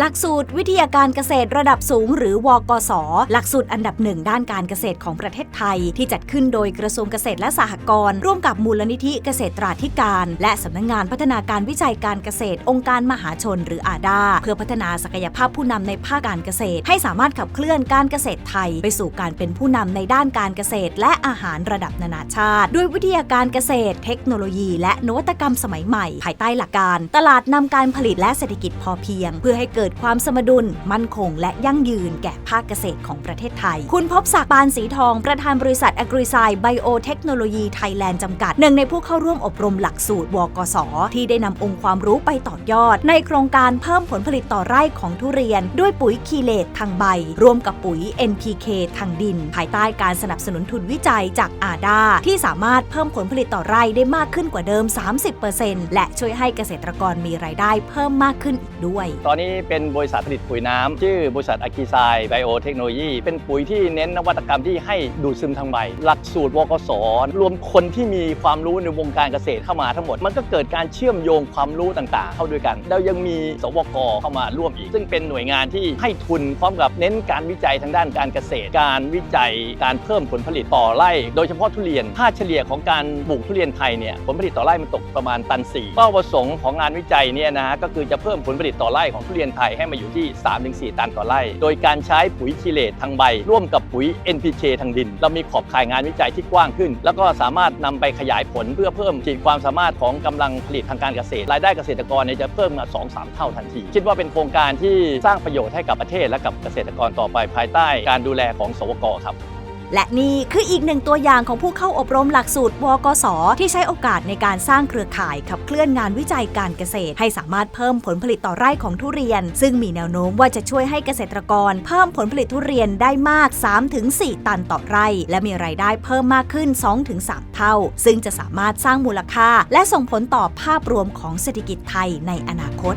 หลักสูตรวิทยาการเกษตรระดับสูง หรือวกศหลักสูตรอันดับหนึ่งด้านการเกษตรของประเทศไทย ที่จัดขึ้นโดยกระทรวงเกษตรและสหกรณ์ร่วมกับมูลนิธิเกษตรราธิการ และสำนักงานพัฒนาการวิจัยการเกษตร องค์การมหาชน หรืออาดาเพื่อพัฒนาศักยภาพผู้นำในภาคการเกษตร ให้สามารถขับเคลื่อนการเกษตรไทย ไปสู่การเป็นผู้นำในด้านการเกษตร และอาหารระดับนานาชาติ ด้วยวิทยาการเกษตร เทคโนโลยี และนวัตกรรมสมัยใหม่ ภายใต้หลักการ ตลาดนำการผลิตและเศรษฐกิจพอเพียง เพื่อให้เกิดความสมดุล มั่นคง และยั่งยืนแก่ภาคเกษตรของประเทศไทย คุณพบศักดิ์ปานสีทอง ประธานบริษัท a g r i s i ไบโอเทคโนโลยีไทยแลนด์จำกัด หนึ่งในผู้เข้าร่วมอบรมหลักสูตรวกศที่ได้นำองค์ความรู้ไปต่อยอด ในโครงการเพิ่มผลผลิตต่อไร่ของทุเรียน ด้วยปุ๋ยคีเลตทางใบ ร่วมกับปุ๋ย NPK ทางดิน ภายใต้การสนับสนุนทุนวิจัยจากอาดาที่สามารถเพิ่มผลผลิตต่อไร่ได้มากขึ้นกว่าเดิม 30%และช่วยให้เกษตรกรมีรายได้เพิ่มมากขึ้นอีกด้วย ตอนนี้เป็น็นบริษัทผลิตปุ๋ยน้ำชื่อบริษัทอากิไซไบโอเทคโนโลยีเป็นปุ๋ยที่เน้นนวัตกรรมที่ให้ดูดซึมทางใบ หลักสูตรวกศรวมคนที่มีความรู้ในวงการเกษตรเข้ามาทั้งหมด มันก็เกิดการเชื่อมโยงความรู้ต่างๆ เข้าด้วยกัน แล้วยังมีสวกเข้ามาร่วมอีก ซึ่งเป็นหน่วยงานที่ให้ทุนพร้อมกับเน้นการวิจัยทางด้านการเกษตร การวิจัยการเพิ่มผลผลิตต่อไร่ โดยเฉพาะทุเรียนค่าเฉลี่ยของการปลูกทุเรียนไทยเนี่ยผลผลิตต่อไร่มันตกประมาณตันสี่เป้าประสงค์ของงานวิจัยเนี่ยนะฮะก็คือจะเพิ่มผลผลิตต่อไร่ของทุเรียนไทยให้มาอยู่ที่ 3-4 ตันต่อไร่ โดยการใช้ปุ๋ยคีเลตทางใบ ร่วมกับปุ๋ย NPK ทางดิน เรามีขอบข่ายงานวิจัยที่กว้างขึ้น แล้วก็สามารถนำไปขยายผลเพื่อเพิ่มขีดความสามารถของกำลังผลิตทางการเกษตร รายได้เกษตรกรเนี่ยจะเพิ่มมา2-3 เท่าทันที คิดว่าเป็นโครงการที่สร้างประโยชน์ให้กับประเทศและกับเกษตรกรต่อไปภายใต้ การดูแลของสวกครับ และนี่คืออีกหนึ่งตัวอย่างของผู้เข้าอบรมหลักสูตรวกศที่ใช้โอกาสในการสร้างเครือข่ายขับเคลื่อนงานวิจัยการเกษตร ให้สามารถเพิ่มผลผลิตต่อไร่ของทุเรียน ซึ่งมีแนวโน้มว่าจะช่วยให้เกษตรกร เพิ่มผลผลิตทุเรียนได้มาก 3-4 ตันต่อไร่ และมีรายได้เพิ่มมากขึ้น 2-3 เท่า ซึ่งจะสามารถสร้างมูลค่า และส่งผลต่อภาพรวมของเศรษฐกิจไทยในอนาคต